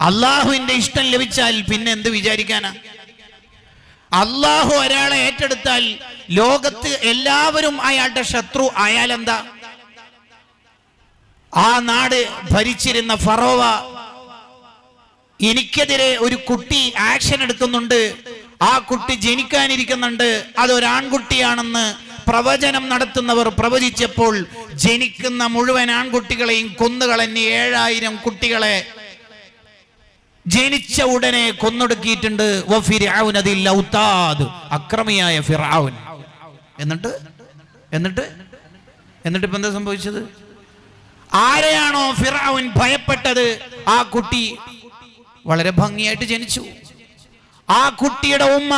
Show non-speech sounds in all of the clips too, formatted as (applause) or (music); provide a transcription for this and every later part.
അള്ളാഹുവിന്റെ ഇഷ്ടം ലഭിച്ചാൽ പിന്നെ എന്ത് വിചാരിക്കാനാ? അള്ളാഹു ഒരാളെ ഏറ്റെടുത്താൽ ലോകത്ത് എല്ലാവരും അയാളുടെ ശത്രു അയാളെന്താ? ആ നാട് ഭരിച്ചിരുന്ന ഫറോവ എനിക്കെതിരെ ഒരു കുട്ടി ആക്ഷൻ എടുക്കുന്നുണ്ട്. ആ കുട്ടി ജനിക്കാനിരിക്കുന്നുണ്ട്. അതൊരാൺകുട്ടിയാണെന്ന് പ്രവചനം നടത്തുന്നവർ പ്രവചിച്ചപ്പോൾ ജനിക്കുന്ന മുഴുവൻ ആൺകുട്ടികളെയും കൊന്നുകളഞ്ഞ് ഏഴായിരം കുട്ടികളെ ജനിച്ച ഉടനെ കൊന്നൊടുക്കിയിട്ടുണ്ട്. അക്രമിയായ ഫിർഔൻ എന്നിട്ട്? എന്നിട്ട്? എന്നിട്ട് ഇപ്പൊ എന്താ സംഭവിച്ചത്? ആരെയാണോ ഫിറാവൻ ഭയപ്പെട്ടത്? ആ കുട്ടി വളരെ ഭംഗിയായിട്ട് ജനിച്ചു. ആ കുട്ടിയുടെ ഉമ്മ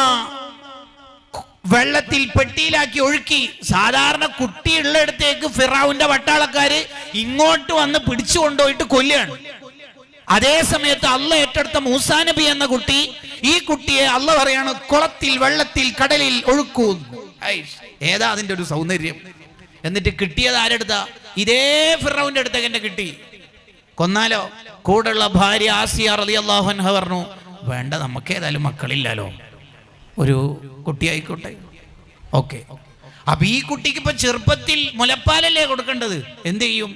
വെള്ളത്തിൽ പെട്ടിയിലാക്കി ഒഴുക്കി. സാധാരണ കുട്ടിയുള്ളിടത്തേക്ക് ഫിറാവുന്റെ വട്ടാളക്കാര് ഇങ്ങോട്ട് വന്ന് പിടിച്ചു കൊണ്ടുപോയിട്ട് കൊല്ലുകയാണ്. അതേ സമയത്ത് അല്ല ഏറ്റെടുത്ത മൂസാ നബി എന്ന കുട്ടി ഈ കുട്ടിയെ അല്ല പറയാണ് കുളത്തിൽ വെള്ളത്തിൽ കടലിൽ ഒഴുക്കൂ. ഏതാ അതിന്റെ ഒരു സൗന്ദര്യം? എന്നിട്ട് കിട്ടിയത് ആരെടുത്ത? ഇതേ ഫിറൌന്റെ അടുത്ത് എന്നെ കിട്ടി. കൊന്നാലോ? കൂടെയുള്ള ഭാര്യ ആസിയ റലി അള്ളാഹുൻഹ പറഞ്ഞു വേണ്ട നമുക്ക് ഏതായാലും മക്കളില്ലല്ലോ. ഒരു കുട്ടിയായിക്കോട്ടെ ഓക്കെ. അപ്പൊ ഈ കുട്ടിക്ക് ഇപ്പൊ ചെറുപ്പത്തിൽ മുലപ്പാലല്ലേ കൊടുക്കേണ്ടത്? എന്ത് ചെയ്യും?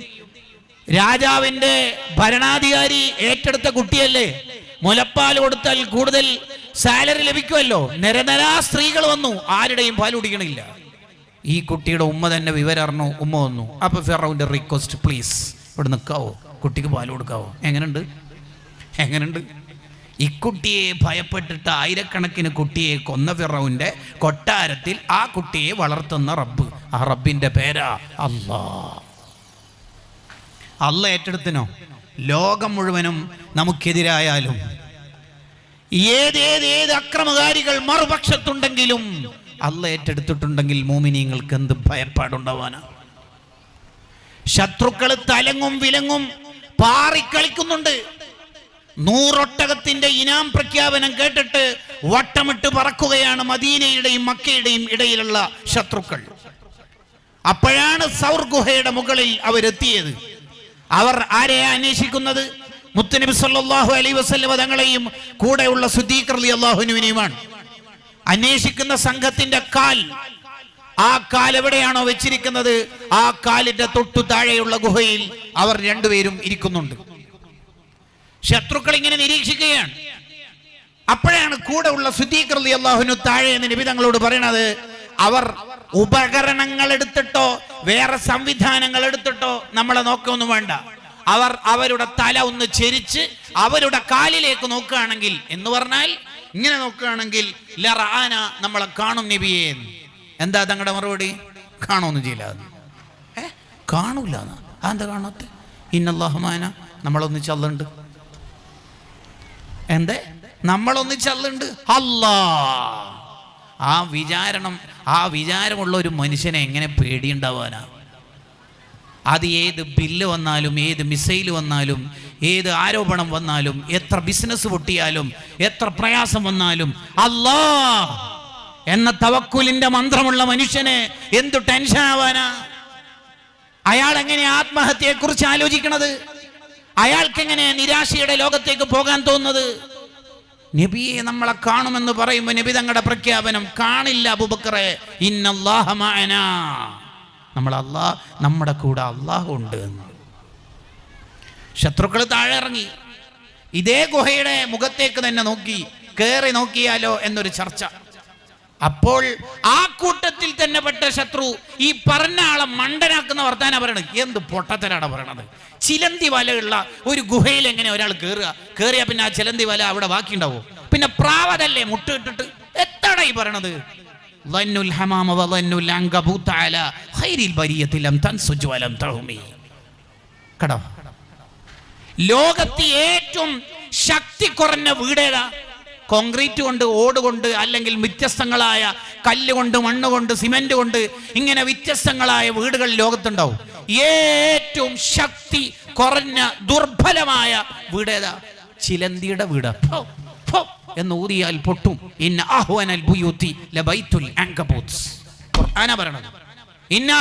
രാജാവിന്റെ ഭരണാധികാരി ഏറ്റെടുത്ത കുട്ടിയല്ലേ? മുലപ്പാൽ കൊടുത്താൽ കൂടുതൽ സാലറി ലഭിക്കുമല്ലോ? നിരനിരാ സ്ത്രീകൾ വന്നു ആരുടെയും പാൽ കുടിക്കണില്ല. ഈ കുട്ടിയുടെ ഉമ്മ തന്നെ വിവരം അറിഞ്ഞു ഉമ്മ വന്നു. അപ്പൊ ഫെറോന്റെ റിക്വസ്റ്റ് പ്ലീസ് ഇവിടെ നിൽക്കാവോ? കുട്ടിക്ക് പാൽ കൊടുക്കാവോ? എങ്ങനെയുണ്ട് എങ്ങനെയുണ്ട് ഇക്കുട്ടിയെ ഭയപ്പെട്ടിട്ട് ആയിരക്കണക്കിന് കുട്ടിയെ കൊന്ന ഫിറൌന്റെ കൊട്ടാരത്തിൽ ആ കുട്ടിയെ വളർത്തുന്ന റബ്ബ്. ആ റബ്ബിന്റെ പേരാ അല്ലാ അല്ല ഏറ്റെടുത്തിനോ? ലോകം മുഴുവനും നമുക്കെതിരായാലും ഏതേത് ഏത് അക്രമകാരികൾ മറുപക്ഷത്തുണ്ടെങ്കിലും അല്ല ഏറ്റെടുത്തിട്ടുണ്ടെങ്കിൽ മോമിനിയങ്ങൾക്ക് എന്ത് ഭയപ്പാടുണ്ടാവാനാ? ശത്രുക്കൾ തലങ്ങും വിലങ്ങും പാറിക്കളിക്കുന്നുണ്ട്. നൂറൊട്ടകത്തിന്റെ ഇനാം പ്രഖ്യാപനം കേട്ടിട്ട് വട്ടമിട്ട് പറക്കുകയാണ് മദീനയുടെയും മക്കയുടെയും ഇടയിലുള്ള ശത്രുക്കൾ. അപ്പോഴാണ് സൗർ ഗുഹയുടെ മുകളിൽ അവരെത്തിയത്. അവർ ആരെയാ അന്വേഷിക്കുന്നത്? മുത്തനബി സല്ലാഹു അലൈ വസ്ലമ തങ്ങളെയും കൂടെയുള്ള സുദ്ദീഖ് അലി അള്ളാഹുനുവിനെയുമാണ് അന്വേഷിക്കുന്ന സംഘത്തിന്റെ കാൽ ആ കാൽ എവിടെയാണോ വെച്ചിരിക്കുന്നത്? ആ കാലിന്റെ തൊട്ടു താഴെയുള്ള ഗുഹയിൽ അവർ രണ്ടുപേരും ഇരിക്കുന്നുണ്ട്. ശത്രുക്കൾ ഇങ്ങനെ നിരീക്ഷിക്കുകയാണ്. അപ്പോഴാണ് കൂടെ ഉള്ള സുദ്ദീഖ് റളി അള്ളാഹുനു താഴെ എന്ന് നിബിതങ്ങളോട് പറയണത് അവർ ഉപകരണങ്ങൾ എടുത്തിട്ടോ വേറെ സംവിധാനങ്ങൾ എടുത്തിട്ടോ നമ്മളെ നോക്കൊന്നും വേണ്ട. അവർ അവരുടെ തല ഒന്ന് ചെരിച്ച് അവരുടെ കാലിലേക്ക് നോക്കുകയാണെങ്കിൽ എന്ന് പറഞ്ഞാൽ ഇങ്ങനെ നോക്കുകയാണെങ്കിൽ ലറാന നമ്മളെ കാണും നബിയെ. എന്താ തങ്ങളുടെ മറുപടി? കാണുമെന്ന് ചെയ്യില്ല ഏ? കാണൂല എന്താ കാണാത്ത? ഇന്നല്ലാഹുമാന നമ്മളൊന്ന് ചല്ലുണ്ട്. എന്തേ? നമ്മളൊന്ന് ചല്ലുണ്ട്. അല്ലാ ആ വിചാരണം ആ വിചാരമുള്ള ഒരു മനുഷ്യനെ എങ്ങനെ പേടിയുണ്ടാവാനാ? അത് ഏത് ബില്ല് വന്നാലും ഏത് മിസൈൽ വന്നാലും ഏത് ആരോപണം വന്നാലും എത്ര ബിസിനസ് പൊട്ടിയാലും എത്ര പ്രയാസം വന്നാലും അല്ലാ എന്ന തവക്കുലിന്റെ മന്ത്രമുള്ള മനുഷ്യന് എന്തു ടെൻഷൻ ആവാനാ? അയാൾ എങ്ങനെ ആത്മഹത്യയെ കുറിച്ച് ആലോചിക്കണത്? അയാൾക്കെങ്ങനെ നിരാശയുടെ ലോകത്തേക്ക് പോകാൻ തോന്നുന്നത്? നബിയെ നമ്മളെ കാണുമെന്ന് പറയുമ്പോൾ നബി തങ്ങളുടെ പ്രഖ്യാപനം കാണില്ല അബുബക്കറെ ഇന്നല്ലാഹ മഅനാ. നമ്മൾ അള്ളാഹ് നമ്മുടെ കൂടെ അള്ളാഹു ഉണ്ട് എന്ന്. ശത്രുക്കൾ താഴെ ഇറങ്ങി. ഇതേ ഗുഹയുടെ മുഖത്തേക്ക് തന്നെ നോക്കി കയറി നോക്കിയാലോ എന്നൊരു ചർച്ച. അപ്പോൾ ആ കൂട്ടത്തിൽ തന്നെ പെട്ട ശത്രു ഈ പറഞ്ഞ ആളെ മണ്ടനാക്കുന്ന വർത്താന പറയണത്. എന്ത് പൊട്ടത്തരാണ് പറയണത്. ചിലന്തി വലയുള്ള ഒരു ഗുഹയിൽ എങ്ങനെ ഒരാൾ കയറുക കയറിയാൽ പിന്നെ ആ ചിലന്തി വല അവിടെ ബാക്കിയുണ്ടാവും? പിന്നെ പ്രാവതല്ലേ മുട്ടിട്ടിട്ട് എത്താണ് ഈ പറയണത്? ലോകത്തെ ഏറ്റവും ശക്തി കുറഞ്ഞ വീടേതാ? കോൺക്രീറ്റ് കൊണ്ട് ഓട് കൊണ്ട് അല്ലെങ്കിൽ വ്യത്യസ്തങ്ങളായ കല്ലുകൊണ്ട് മണ്ണുകൊണ്ട് മണ്ണ് കൊണ്ട് സിമെന്റ് കൊണ്ട് ഇങ്ങനെ വ്യത്യസ്തങ്ങളായ വീടുകൾ ലോകത്തുണ്ടാവും. ഏറ്റവും ശക്തി കുറഞ്ഞ ദുർബലമായ വീട് ഏതാ? ചിലന്തിയുടെ വീട്. എന്ന് ഊതിയാൽ പൊട്ടും. ഇന്ന ലബൈത്തുൽ ഇന്ന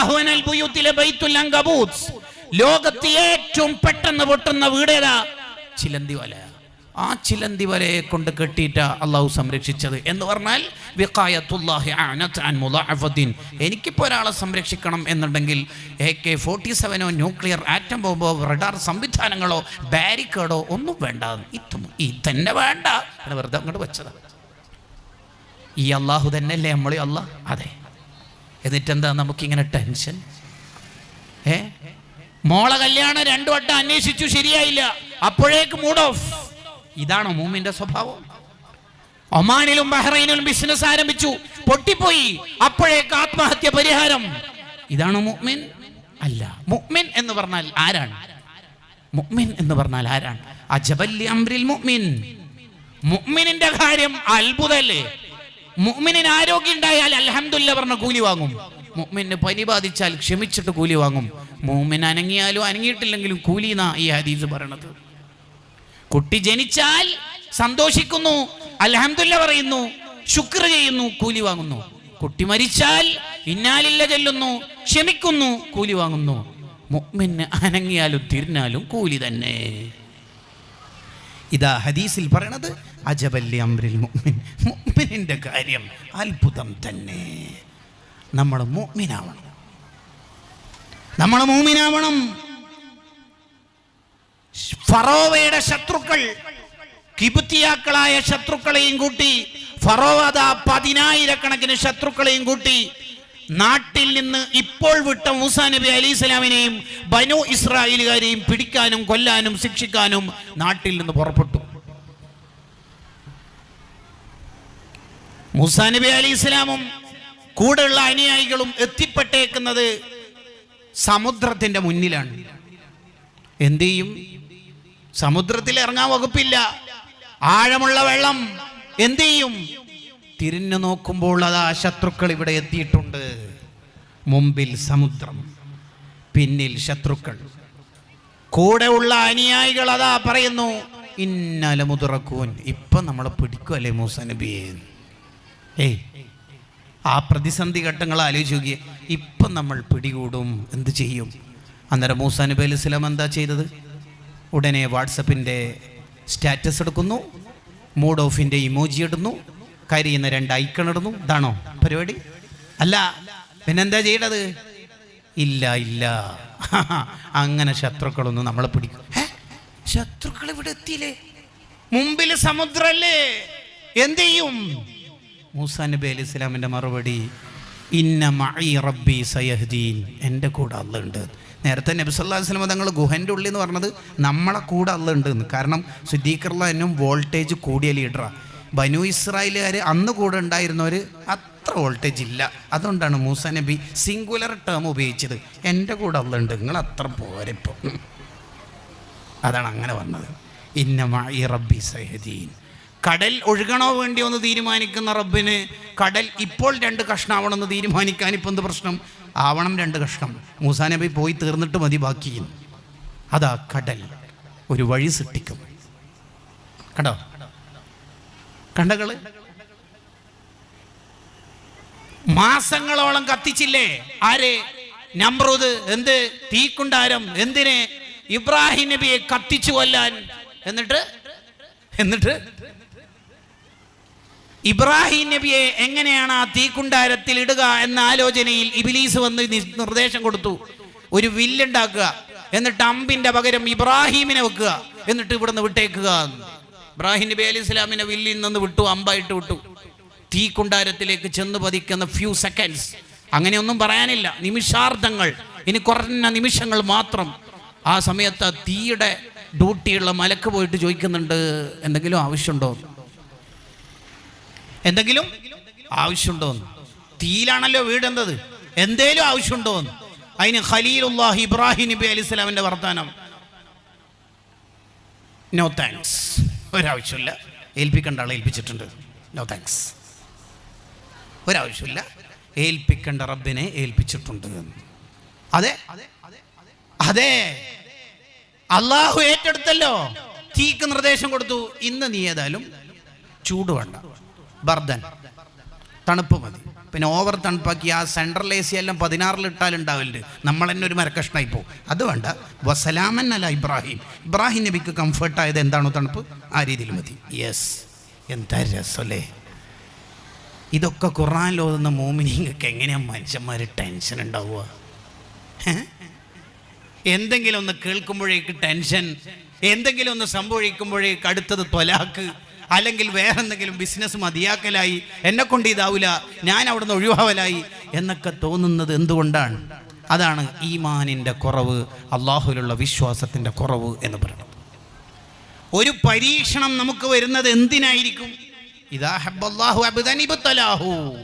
ലബൈത്തുൽ ലോകത്ത് ഏറ്റവും പെട്ടെന്ന് പൊട്ടുന്ന വീടേതാ ചിലന്തി വല. ആ ചിലന്തി വലയെ കൊണ്ട് കെട്ടിയിട്ട അള്ളാഹു സംരക്ഷിച്ചത് എന്ന് പറഞ്ഞാൽ. എനിക്കിപ്പോൾ ഒരാളെ സംരക്ഷിക്കണം എന്നുണ്ടെങ്കിൽ എ കെ ഫോർട്ടി സെവനോ ന്യൂക്ലിയർ ആറ്റം ബോംബോ റഡാർ സംവിധാനങ്ങളോ ബാരിക്കേഡോ ഒന്നും വേണ്ട. ഈ തന്നെ വേണ്ട എന്ന് വെറുതെ അങ്ങോട്ട് വെച്ചതാണ് ഈ അള്ളാഹു തന്നെയല്ലേ നമ്മളെ അള്ളാഹ് അതെ. എന്നിട്ട് എന്നിട്ടെന്താ നമുക്കിങ്ങനെ ടെൻഷൻ? ഏ? മോളെ കല്യാണം രണ്ടു വട്ടം അന്വേഷിച്ചു ശരിയായില്ല. അപ്പോഴേക്ക് മൂഡ് ഓഫ്. ഇതാണോ മൂമിന്റെ സ്വഭാവം? ഒമാനിലും ബഹ്റൈനിലും ബിസിനസ് ആരംഭിച്ചു. പൊട്ടിപ്പോയി. അപ്പോഴേക്ക് ആത്മഹത്യ പരിഹാരം. ഇതാണ് മുഅ്മിൻ? അല്ല. മുഅ്മിൻ എന്ന് പറഞ്ഞാൽ ആരാണ്? മുഅ്മിൻ എന്ന് പറഞ്ഞാൽ ആരാണ്? അജബല്ലി അംറിൽ മുഅ്മിൻ. മുഅ്മിനിന്റെ കാര്യം അത്ഭുതല്ലേ മുഅ്മിനിന് ആരോഗ്യം ഉണ്ടായാൽ അലഹമില്ല പറഞ്ഞ കൂലി വാങ്ങും. മുഹ്മിന് പനി ബാധിച്ചാൽ ക്ഷമിച്ചിട്ട് കൂലി വാങ്ങും. മുഹ്മിൻ അനങ്ങിയാലും അനങ്ങിയിട്ടില്ലെങ്കിലും കൂലി എന്നാ ഈ ഹദീസ് പറയണത്. കുട്ടി ജനിച്ചാൽ സന്തോഷിക്കുന്നു അലഹമില്ല പറയുന്നു ശുക്ർ ചെയ്യുന്നു കൂലി വാങ്ങുന്നു. കുട്ടി മരിച്ചാൽ ഇന്നാലില്ല ചെല്ലുന്നു ക്ഷമിക്കുന്നു കൂലി വാങ്ങുന്നു. മുഅ്മിന് അനങ്ങിയാലും തിരിഞ്ഞാലും കൂലി തന്നെ. ഇതാ ഹദീസിൽ പറയണത് അജബല്ലി അമ്രിൽ മുഅ്മിൻ. മുഅ്മിനിന്റെ കാര്യം അത്ഭുതം തന്നെ. നമ്മൾ മുഅ്മിനാവണം. നമ്മൾ മൂമിനാവണം ഫറോവയുടെ ശത്രുക്കൾ കിബുത്തിയാക്കളായ ശത്രുക്കളെയും കൂട്ടി ഫറോവ അതാ പതിനായിരക്കണക്കിന് ശത്രുക്കളെയും കൂട്ടി നാട്ടിൽ നിന്ന് ഇപ്പോൾ വിട്ട മൂസാ നബി അലി ഇസ്ലാമിനെയും ബനു ഇസ്രായേലുകാരെയും പിടിക്കാനും കൊല്ലാനും ശിക്ഷിക്കാനും നാട്ടിൽ നിന്ന് പുറപ്പെട്ടു. മൂസാ നബി അലി ഇസ്ലാമും കൂടെയുള്ള അനുയായികളും എത്തിപ്പെട്ടേക്കുന്നത് സമുദ്രത്തിന്റെ മുന്നിലാണ്. എന്തു ചെയ്യും? സമുദ്രത്തിൽ ഇറങ്ങാൻ വകുപ്പില്ല. ആഴമുള്ള വെള്ളം എന്ത് ചെയ്യും? തിരിഞ്ഞു നോക്കുമ്പോൾ അതാ ശത്രുക്കൾ ഇവിടെ എത്തിയിട്ടുണ്ട്. മുമ്പിൽ സമുദ്രം പിന്നിൽ ശത്രുക്കൾ. കൂടെ ഉള്ള അനുയായികൾ അതാ പറയുന്നു ഇന്നല മുതിറക്കൂൻ ഇപ്പൊ നമ്മളെ പിടിക്കുമല്ലേ മൂസ നബിയെ? ഏയ് ആ പ്രതിസന്ധി ഘട്ടങ്ങൾ ആലോചിച്ച് നോക്കിയേ ഇപ്പം നമ്മൾ പിടികൂടും എന്ത് ചെയ്യും? അന്നേരം മൂസാ സ്വലാം എന്താ ചെയ്തത്? ഉടനെ വാട്സപ്പിന്റെ സ്റ്റാറ്റസ് എടുക്കുന്നു. മൂഡ് ഓഫിന്റെ ഇമോജി ഇടുന്നു. കരിയുന്ന രണ്ട് ഐക്കൺ ഇടുന്നു. ഇതാണോ പരിപാടി? അല്ല പിന്നെന്താ ചെയ്യേണ്ടത് ഇല്ല ഇല്ല. (laughs) അങ്ങനെ ശത്രുക്കളൊന്നും നമ്മളെ പിടിക്കും? ശത്രുക്കൾ ഇവിടെ എത്തിയില്ലേ? മുമ്പിൽ സമുദ്രല്ലേ? എന്ത് ചെയ്യും? മൂസാ നബി അലി മറുപടി ഇന്ന മഈ റബ്ബി സയഹ്ദീൻ. എന്റെ കൂടെ അള്ളുണ്ട് നേരത്തെ നബി സല്ലല്ലാഹു അലൈഹി വസല്ലം തങ്ങൾ ഗുഹന്റെ ഉള്ളിൽ എന്ന് പറഞ്ഞത് നമ്മളെ കൂടെ അള്ളുണ്ട് എന്ന്. കാരണം സിദ്ദീഖർലാനും വോൾട്ടേജ് കൂടിയ ലീഡറാണ് ബനു ഇസ്രായേലുകാർ അന്ന് കൂടെ ഉണ്ടായിരുന്നവർ അത്ര വോൾട്ടേജ് ഇല്ല. അതുകൊണ്ടാണ് മൂസ നബി സിംഗുലർ ടേം ഉപയോഗിച്ചത്. എന്റെ കൂടെ അള്ളുണ്ട് നിങ്ങൾ അത്ര പോരപ്പം അതാണ് അങ്ങനെ വന്നത് ഇന്നമായി റബ്ബി സഹദീൻ കടൽ ഒഴുകണോ വേണ്ടിയോ എന്ന് തീരുമാനിക്കുന്ന റബ്ബിന് കടൽ ഇപ്പോൾ രണ്ട് കഷ്ണാവണമെന്ന് തീരുമാനിക്കാൻ ഇപ്പം എന്ത് പ്രശ്നം? ആവണം രണ്ട് കഷ്ണം. മൂസാ നബി പോയി തീർന്നിട്ട് മതി ബാക്കി അതാ കടൽ. ഒരു വഴി സൃഷ്ടിക്കും. കണ്ടോ? കണ്ടകൾ? മാസങ്ങളോളം കത്തിച്ചില്ലേ? ആരെ? നമ്രൂദ്. എന്ത്? തീക്കുണ്ടാരം. എന്തിനെ? ഇബ്രാഹിം നബിയെ കത്തിച്ചു കൊല്ലാൻ. എന്നിട്ട്? എന്നിട്ട്? ഇബ്രാഹിം നബിയെ എങ്ങനെയാണ് ആ തീക്കുണ്ടാരത്തിൽ ഇടുക എന്ന ആലോചനയിൽ ഇബിലീസ് വന്ന് നിർദ്ദേശം കൊടുത്തു. ഒരു വില്ലുണ്ടാക്കുക എന്നിട്ട് അമ്പിന്റെ പകരം ഇബ്രാഹിമിനെ വെക്കുക എന്നിട്ട് ഇവിടുന്ന് വിട്ടേക്കുക ഇബ്രാഹിം നബി അലി ഇസ്ലാമിനെ വില്ലിൽ നിന്ന് വിട്ടു അമ്പായിട്ട് വിട്ടു. തീ കുണ്ടാരത്തിലേക്ക് ചെന്ന് പതിക്കുന്ന ഫ്യൂ സെക്കൻഡ്സ് അങ്ങനെയൊന്നും പറയാനില്ല. നിമിഷാർദ്ധങ്ങൾ. ഇനി കുറഞ്ഞ നിമിഷങ്ങൾ മാത്രം. ആ സമയത്ത് തീയുടെ ഡ്യൂട്ടിയുള്ള മലക്ക് പോയിട്ട് ചോദിക്കുന്നുണ്ട് എന്തെങ്കിലും ആവശ്യമുണ്ടോ എന്തെങ്കിലും ആവശ്യമുണ്ടോ എന്ന്? തീയിലാണല്ലോ വീടെന്തത്? എന്തേലും ആവശ്യമുണ്ടോ എന്ന്? അതിന് ഖലീലുല്ലാഹി ഇബ്രാഹിം നബി അലി സ്വലാമിന്റെ വർത്താനം. No thanks ഒരാവശ്യമില്ല. ഏൽപ്പിക്കേണ്ട ആളെ ഏൽപ്പിച്ചിട്ടുണ്ട്. No thanks ഒരാവശ്യമില്ല. ഏൽപ്പിക്കേണ്ട റബ്ബിനെ ഏൽപ്പിച്ചിട്ടുണ്ട് അതെ? അതെ. അള്ളാഹു ഏറ്റെടുത്തല്ലോ. തീക്ക് നിർദ്ദേശം കൊടുത്തു. ഇന്ന് നീ ഏതായാലും ചൂട് വേണ്ട. ബർദൻ. തണുപ്പ് മതി. പിന്നെ ഓവർ തണുപ്പാക്കി ആ സെൻട്രൽ എ സി എല്ലാം പതിനാറിൽ ഇട്ടാലുണ്ടാവില്ല നമ്മൾ തന്നെ ഒരു മരക്കഷ്ണമായി പോകും അത് വേണ്ട. വസലാമൻ അല്ല ഇബ്രാഹിം. ഇബ്രാഹിം നബിക്ക് കംഫർട്ടായത് എന്താണോ തണുപ്പ്? ആ രീതിയിൽ മതി. യെസ് എന്താ രസമല്ലേ ഇതൊക്കെ ഖുറാൻ ഓതുന്ന മോമിനിങ്ങൾക്ക് എങ്ങനെയാണ് മനുഷ്യന്മാർ ടെൻഷൻ ഉണ്ടാവുക? എന്തെങ്കിലും ഒന്ന് കേൾക്കുമ്പോഴേക്ക് ടെൻഷൻ എന്തെങ്കിലും ഒന്ന് സംഭവിക്കുമ്പോഴേക്ക് അടുത്തത് തൊലാക്ക്. അല്ലെങ്കിൽ വേറെ എന്തെങ്കിലും ബിസിനസ് മതിയാക്കലായി. എന്നെ കൊണ്ട് ഇതാവില്ല ഞാൻ അവിടുന്ന് ഒഴിവാവലായി. എന്നൊക്കെ തോന്നുന്നത് എന്തുകൊണ്ടാണ്? അതാണ് ഈമാനിന്റെ കുറവ് അള്ളാഹുലുള്ള വിശ്വാസത്തിന്റെ കുറവ് എന്ന് പറയുന്നത്. ഒരു പരീക്ഷണം നമുക്ക് വരുന്നത് എന്തിനായിരിക്കും? ഇതാ ഹബ്ബല്ലാഹു അബ്ദൻ ഇബ്തലാഹു.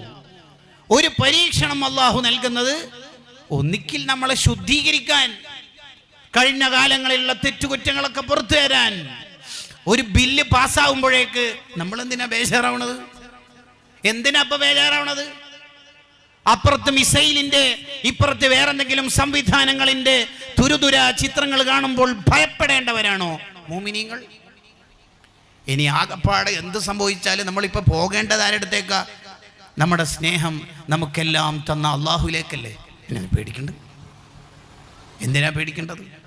ഒരു പരീക്ഷണം അള്ളാഹു നൽകുന്നത് ഒന്നിക്കിൽ നമ്മളെ ശുദ്ധീകരിക്കാൻ കഴിഞ്ഞ കാലങ്ങളിലുള്ള തെറ്റുകുറ്റങ്ങളൊക്കെ പുറത്തു തരാൻ ഒരു ബില്ല് പാസ്സാവുമ്പോഴേക്ക് നമ്മൾ എന്തിനാ ബേജാറാവണത്? എന്തിനാ അപ്പൊ ബേജാറാവണത്? അപ്പുറത്ത് മിസൈലിന്റെ ഇപ്പുറത്ത് വേറെന്തെങ്കിലും സംവിധാനങ്ങളിന്റെ തുരുതുര ചിത്രങ്ങൾ കാണുമ്പോൾ ഭയപ്പെടേണ്ടവരാണോ മോമിനിങ്ങൾ ഇനി ആകപ്പാട് എന്ത് സംഭവിച്ചാലും നമ്മളിപ്പോൾ പോകേണ്ടത് ആരടുത്തേക്കാ നമ്മുടെ സ്നേഹം നമുക്കെല്ലാം തന്ന അള്ളാഹുലേക്കല്ലേ. എന്നെ പേടിക്കണ്ട. എന്തിനാ പേടിക്കേണ്ടത്?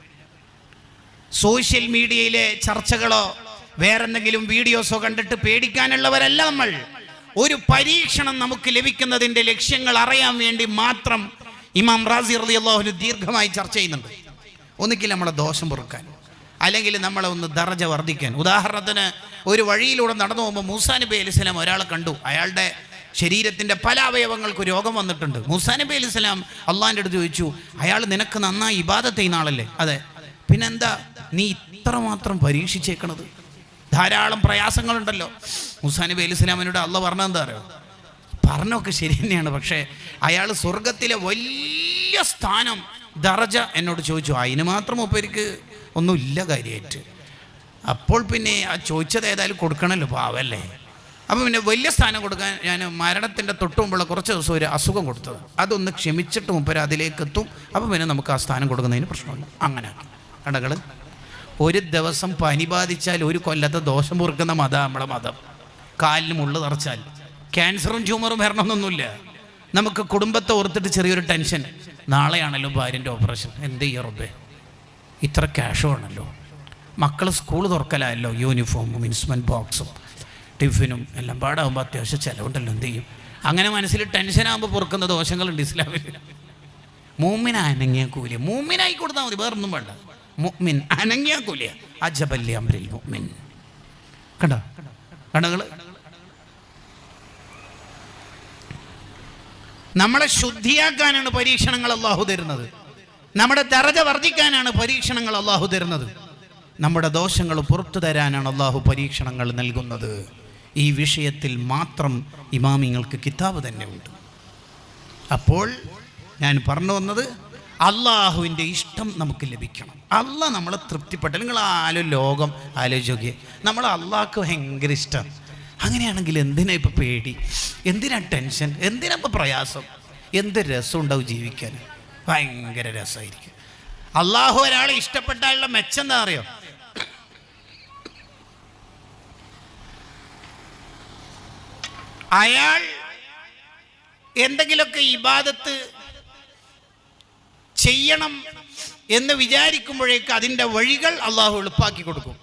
സോഷ്യൽ മീഡിയയിലെ ചർച്ചകളോ വേറെന്തെങ്കിലും വീഡിയോസോ കണ്ടിട്ട് പേടിക്കാനുള്ളവരല്ല നമ്മൾ. ഒരു പരീക്ഷണം നമുക്ക് ലഭിക്കുന്നതിന്റെ ലക്ഷ്യങ്ങൾ അറിയാൻ വേണ്ടി മാത്രം ഇമാം റാസി റലി അള്ളാഹുന് ദീർഘമായി ചർച്ച ചെയ്യുന്നുണ്ട്. ഒന്നുകിൽ നമ്മളെ ദോഷം പൊറുക്കാൻ അല്ലെങ്കിൽ നമ്മളെ ഒന്ന് ദറജ വർദ്ധിക്കാൻ. ഉദാഹരണത്തിന് ഒരു വഴിയിലൂടെ നടന്നു പോകുമ്പോൾ മൂസാ നബി അലൈഹി സ്വലാം ഒരാളെ കണ്ടു. അയാളുടെ ശരീരത്തിന്റെ പല അവയവങ്ങൾക്ക് രോഗം വന്നിട്ടുണ്ട്. മൂസാ നബി അലൈഹി സ്വലാം അള്ളാഹിന്റെ അടുത്ത് ചോദിച്ചു അയാൾ നിനക്ക് നന്നായി ഇബാദത്ത് ചെയ്യുന്ന ആളല്ലേ? അതെ. പിന്നെന്താ നീ ഇത്രമാത്രം പരീക്ഷിച്ചേക്കണത്? ധാരാളം പ്രയാസങ്ങളുണ്ടല്ലോ. മുസാ നബി അലി സ്വലാമിനോട് അള്ള പറഞ്ഞ എന്താ അറിയോ? പറഞ്ഞൊക്കെ ശരി തന്നെയാണ്. പക്ഷേ അയാൾ സ്വർഗത്തിലെ വലിയ സ്ഥാനം ദറജ എന്നോട് ചോദിച്ചു. അതിന് മാത്രം ഒപ്പരിക്ക് ഒന്നുമില്ല കാര്യമായിട്ട് അപ്പോൾ പിന്നെ ആ ചോദിച്ചത് ഏതായാലും കൊടുക്കണമല്ലോ പാവല്ലേ? അപ്പം പിന്നെ വലിയ സ്ഥാനം കൊടുക്കാൻ ഞാൻ മരണത്തിന്റെ തൊട്ട് മുമ്പുള്ള കുറച്ച് ദിവസം ഒരു അസുഖം കൊടുത്തത്. അതൊന്ന് ക്ഷമിച്ചിട്ട് മുമ്പ് അതിലേക്ക് എത്തും. അപ്പം പിന്നെ നമുക്ക് ആ സ്ഥാനം കൊടുക്കുന്നതിന് പ്രശ്നമില്ല. അങ്ങനെ. കടകൾ ഒരു ദിവസം പനി ബാധിച്ചാൽ ഒരു കൊല്ലത്തെ ദോഷം പൊറുക്കുന്ന മതം നമ്മുടെ മതം. കാലിന് മുള്ളു തറച്ചാൽ ക്യാൻസറും ട്യൂമറും വരണമെന്നൊന്നുമില്ല. നമുക്ക് കുടുംബത്തെ ഓർത്തിട്ട് ചെറിയൊരു ടെൻഷൻ. നാളെയാണല്ലോ ഭാര്യന്റെ ഓപ്പറേഷൻ. എന്ത് ചെയ്യ റബ്ബേ? ഇത്ര ക്യാഷുമാണല്ലോ മക്കൾ സ്കൂൾ തുറക്കലായല്ലോ. യൂണിഫോമും ഇൻസ്ട്രുമെന്റ് ബോക്സും ടിഫിനും എല്ലാം പാടാകുമ്പോൾ അത്യാവശ്യം ചിലവുണ്ടല്ലോ. എന്ത് ചെയ്യും? അങ്ങനെ മനസ്സിൽ ടെൻഷനാകുമ്പോൾ പൊറുക്കുന്ന ദോഷങ്ങളുണ്ട് ഇസ്ലാമിൽ. മൂമ്മിനായ കൂലി. മൂമ്മിനായി മൂമിനായി കൊടുത്താൽ മതി. വേറൊന്നും വേണ്ട. മുഅ്മിൻ അനങ്ങിയാ കൂലിയ. അജബല്ലി അമ്രിൽ മുഅ്മിൻ. കണ്ടോ? കണ്ടങ്ങൾ നമ്മളെ ശുദ്ധിയാക്കാനാണ് പരീക്ഷണങ്ങൾ അള്ളാഹു തരുന്നത്. നമ്മുടെ ദറജ വർദ്ധിക്കാനാണ് പരീക്ഷണങ്ങൾ അള്ളാഹു തരുന്നത്. നമ്മുടെ ദോഷങ്ങൾ പുറത്തു തരാനാണ് അള്ളാഹു പരീക്ഷണങ്ങൾ നൽകുന്നത്. ഈ വിഷയത്തിൽ മാത്രം ഇമാമിങ്ങൾക്ക് കിതാബ് തന്നെ ഉണ്ട്. അപ്പോൾ ഞാൻ പറഞ്ഞു വന്നത് അള്ളാഹുവിന്റെ ഇഷ്ടം നമുക്ക് ലഭിക്കണം. അല്ല നമ്മളെ തൃപ്തിപ്പെട്ട നിങ്ങൾ ആലോ ലോകം ആലോചിക്കുക നമ്മൾ അള്ളാഹ്ക്ക് ഭയങ്കര ഇഷ്ടം. അങ്ങനെയാണെങ്കിൽ എന്തിനാ ഇപ്പം പേടി? എന്തിനാ ടെൻഷൻ? എന്തിനാ ഇപ്പം പ്രയാസം? എന്ത് രസം ഉണ്ടാവും ജീവിക്കാൻ? ഭയങ്കര രസമായിരിക്കും. അള്ളാഹു ഒരാളെ ഇഷ്ടപ്പെട്ടാലുള്ള മെച്ചം എന്താ അറിയോ? അയാൾ എന്തെങ്കിലുമൊക്കെ ഇബാദത്ത് ചെയ്യണം എന്ന് വിചാരിക്കുമ്പോഴേക്ക് അതിന്റെ വഴികൾ അള്ളാഹു എളുപ്പാക്കി കൊടുക്കും.